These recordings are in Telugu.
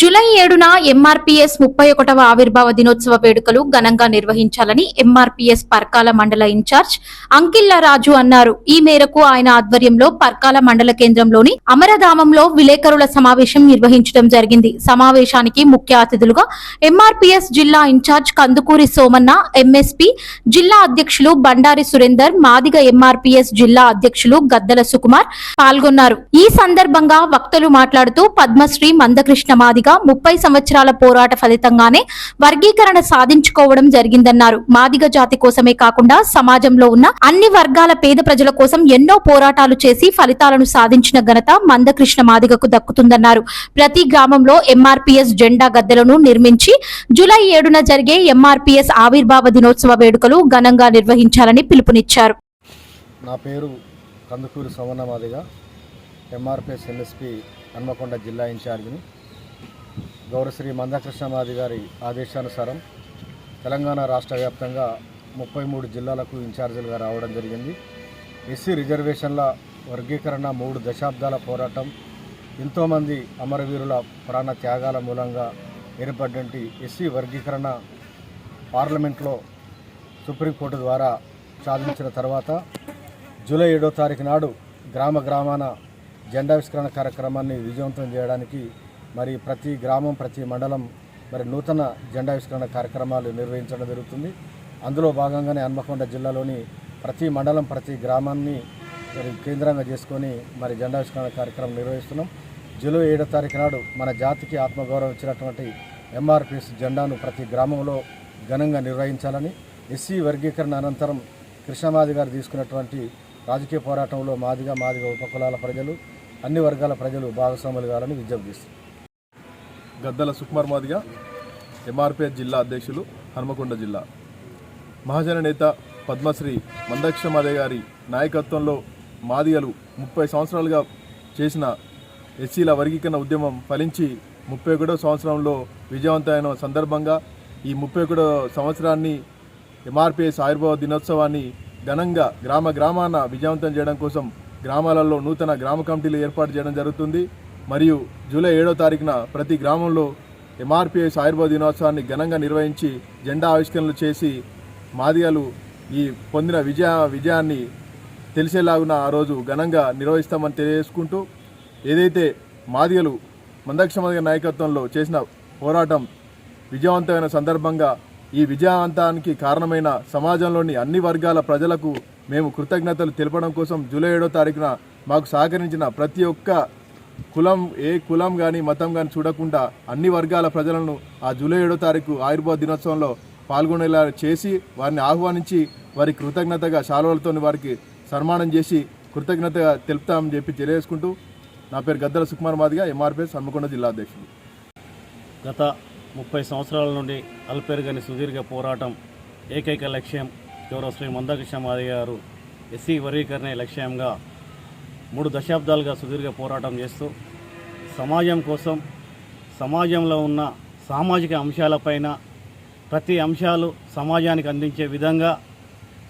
జూలై ఏడున ఎంఆర్పీఎస్ ముప్పై ఒకటవ ఆవిర్భావ దినోత్సవ వేడుకలు ఘనంగా నిర్వహించాలని ఎంఆర్పీఎస్ పర్కాల మండల ఇన్ఛార్జ్ అంకిల్ల రాజు అన్నారు. ఈ మేరకు ఆయన ఆధ్వర్యంలో పర్కాల మండల కేంద్రంలోని అమరధామంలో విలేకరుల సమావేశం నిర్వహించడం జరిగింది. సమావేశానికి ముఖ్య అతిథులుగా ఎంఆర్పీఎస్ జిల్లా ఇన్ఛార్జ్ కందుకూరి సోమన్న ఎంఎస్పీ జిల్లా అధ్యక్షులు బండారి సురేందర్ మాదిగ ఎంఆర్పీఎస్ జిల్లా అధ్యక్షులు గద్దల సుకుమార్ పాల్గొన్నారు. ఈ సందర్భంగా వక్తలు మాట్లాడుతూ పద్మశ్రీ మందకృష్ణ మాదిగ ముప్పై సంవత్సరాల పోరాట ఫలితంగానే వర్గీకరణ సాధించుకోవడం జరిగిందన్నారు. మాదిగ జాతి కోసమే కాకుండా సమాజంలో ఉన్న అన్ని వర్గాల పేద ప్రజల కోసం ఎన్నో పోరాటాలు చేసి ఫలితాలను సాధించిన ఘనత మందకృష్ణ మాదిగకు దక్కుతుందన్నారు. ప్రతి గ్రామంలో ఎంఆర్పీఎస్ జెండా గద్దెలను నిర్మించి జూలై ఏడున జరిగే ఎంఆర్పీఎస్ ఆవిర్భావ దినోత్సవ వేడుకలు ఘనంగా నిర్వహించాలని పిలుపునిచ్చారు. నా పేరు కందుకూరు సోమన్న మాదిగా ఎంఆర్పిఎస్ ఎన్ఎస్పి హన్మకొండ జిల్లా ఇన్ఛార్జిని. గౌరవశ్రీ మందకృష్ణమాది గారి ఆదేశానుసారం తెలంగాణ రాష్ట్ర వ్యాప్తంగా ముప్పై మూడు జిల్లాలకు ఇన్ఛార్జీలుగా రావడం జరిగింది. ఎస్సీ రిజర్వేషన్ల వర్గీకరణ మూడు దశాబ్దాల పోరాటం ఎంతోమంది అమరవీరుల ప్రాణ త్యాగాల మూలంగా ఏర్పడినటువంటి ఎస్సీ వర్గీకరణ పార్లమెంట్లో సుప్రీంకోర్టు ద్వారా సాధించిన తర్వాత జూలై ఏడో తారీఖు నాడు గ్రామ గ్రామాన జెండావిష్కరణ కార్యక్రమాన్ని విజయవంతం చేయడానికి మరి ప్రతి గ్రామం ప్రతి మండలం మరి నూతన జెండావిష్కరణ కార్యక్రమాలు నిర్వహించడం జరుగుతుంది. అందులో భాగంగానే హన్మకొండ జిల్లాలోని ప్రతి మండలం ప్రతి గ్రామాన్ని మరి కేంద్రంగా చేసుకొని మరి జెండావిష్కరణ కార్యక్రమం నిర్వహిస్తున్నాం. జూలై ఏడో తారీఖు నాడు మన జాతికి ఆత్మగౌరవం ఇచ్చినటువంటి ఎంఆర్పిఎస్ జెండాను ప్రతి గ్రామంలో ఘనంగా నిర్వహించాలని ఎస్సీ వర్గీకరణ అనంతరం కృష్ణమాది గారు తీసుకున్నటువంటి రాజకీయ పోరాటంలో మాదిగా మాదిగా ఉపకులాల ప్రజలు అన్ని వర్గాల ప్రజలు భాగస్వాములు కావాలని విజ్ఞప్తి గద్దల సుకుమార్ మాదిగ ఎంఆర్పిఎస్ జిల్లా అధ్యక్షులు హనుమకొండ జిల్లా. మహాజన నేత పద్మశ్రీ మందక్ష మాదే గారి నాయకత్వంలో మాదిగలు ముప్పై సంవత్సరాలుగా చేసిన ఎస్సీల వర్గీకరణ ఉద్యమం ఫలించి ముప్పై ఒకటో సంవత్సరంలో విజయవంతమైన సందర్భంగా ఈ ముప్పై ఒకటో సంవత్సరాన్ని ఎంఆర్పిఎస్ ఆయుర్భవ దినోత్సవాన్ని ఘనంగా గ్రామ గ్రామాన విజయవంతం చేయడం కోసం గ్రామాలలో నూతన గ్రామ కమిటీలు ఏర్పాటు చేయడం జరుగుతుంది. మరియు జూలై ఏడో తారీఖున ప్రతి గ్రామంలో ఎంఆర్పిఎస్ ఆయుర్వేద దినోత్సవాన్ని ఘనంగా నిర్వహించి జెండా ఆవిష్కరణలు చేసి మాదిగలు ఈ పొందిన విజయ విజయాన్ని తెలిసేలాగున ఆ రోజు ఘనంగా నిర్వహిస్తామని తెలియజేసుకుంటూ ఏదైతే మాదిగలు మందక్షమదిగ నాయకత్వంలో చేసిన పోరాటం విజయవంతమైన సందర్భంగా ఈ విజయవంతానికి కారణమైన సమాజంలోని అన్ని వర్గాల ప్రజలకు మేము కృతజ్ఞతలు తెలపడం కోసం జూలై ఏడో తారీఖున మాకు సహకరించిన ప్రతి ఒక్క కులం ఏ కులం కానీ మతం కానీ చూడకుండా అన్ని వర్గాల ప్రజలను ఆ జూలై ఏడో తారీఖు ఆయుర్వేద దినోత్సవంలో పాల్గొనేలా చేసి వారిని ఆహ్వానించి వారి కృతజ్ఞతగా శాలువలతో వారికి సన్మానం చేసి కృతజ్ఞతగా తెలుపుతామని చెప్పి తెలియజేసుకుంటూ నా పేరు గద్దల సుకుమార్ మాదిగా ఎంఆర్పిఎస్ హన్మకొండ జిల్లా అధ్యక్షుడు. గత ముప్పై సంవత్సరాల నుండి అల్పెరుగని సుదీర్ఘ పోరాటం ఏకైక లక్ష్యం గౌరవ శ్రీ మందకృష్ణ మాది గారు ఎస్సీ వర్గీకరణ లక్ష్యంగా మూడు దశాబ్దాలుగా సుదీర్ఘ పోరాటం చేస్తూ సమాజం కోసం సమాజంలో ఉన్న సామాజిక అంశాలపైన ప్రతి అంశాలు సమాజానికి అందించే విధంగా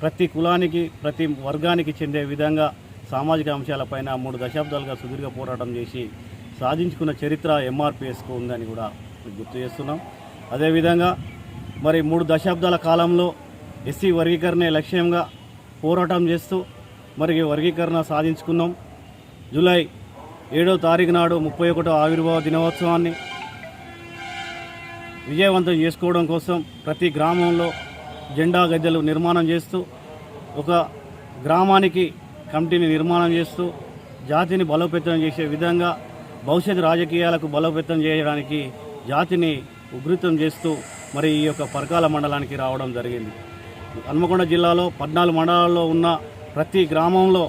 ప్రతి కులానికి ప్రతి వర్గానికి చెందే విధంగా సామాజిక అంశాలపైన మూడు దశాబ్దాలుగా సుదీర్ఘ పోరాటం చేసి సాధించుకున్న చరిత్ర ఎంఆర్పిఎస్కు ఉందని కూడా గుర్తు చేస్తున్నాం. అదేవిధంగా మరి మూడు దశాబ్దాల కాలంలో ఎస్సీ వర్గీకరణే లక్ష్యంగా పోరాటం చేస్తూ మరి వర్గీకరణ సాధించుకున్నాం. జూలై ఏడో తారీఖు నాడు ముప్పై ఒకటో ఆవిర్భావ దినోత్సవాన్ని విజయవంతం చేసుకోవడం కోసం ప్రతి గ్రామంలో జెండా గద్దెలు నిర్మాణం చేస్తూ ఒక గ్రామానికి కమిటీని నిర్మాణం చేస్తూ జాతిని బలోపేతం చేసే విధంగా భవిష్యత్ రాజకీయాలకు బలోపేతం చేయడానికి జాతిని ఉధృతం చేస్తూ మరి ఈ యొక్క పరకాల మండలానికి రావడం జరిగింది. హన్మకొండ జిల్లాలో పద్నాలుగు మండలాల్లో ఉన్న ప్రతి గ్రామంలో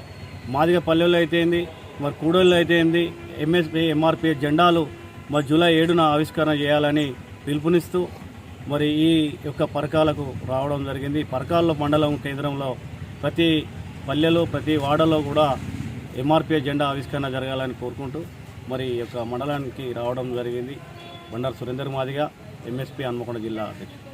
మాదిగ పల్లెల్లో అయితేంది మరి కూడళ్ళు అయితేంది ఎంఎస్పి ఎంఆర్పి జెండాలు మరి జూలై ఏడున ఆవిష్కరణ చేయాలని పిలుపునిస్తూ మరి ఈ యొక్క పరకాలకు రావడం జరిగింది. పరకాల్లో మండలం కేంద్రంలో ప్రతి పల్లెలో ప్రతి వాడలో కూడా ఎంఆర్పీ జెండా ఆవిష్కరణ జరగాలని కోరుకుంటూ మరి ఈ యొక్క మండలానికి రావడం జరిగింది. బండారు సురేందర్ మాదిగా ఎంఎస్పీ హన్మకొండ జిల్లా అధ్యక్షుడు.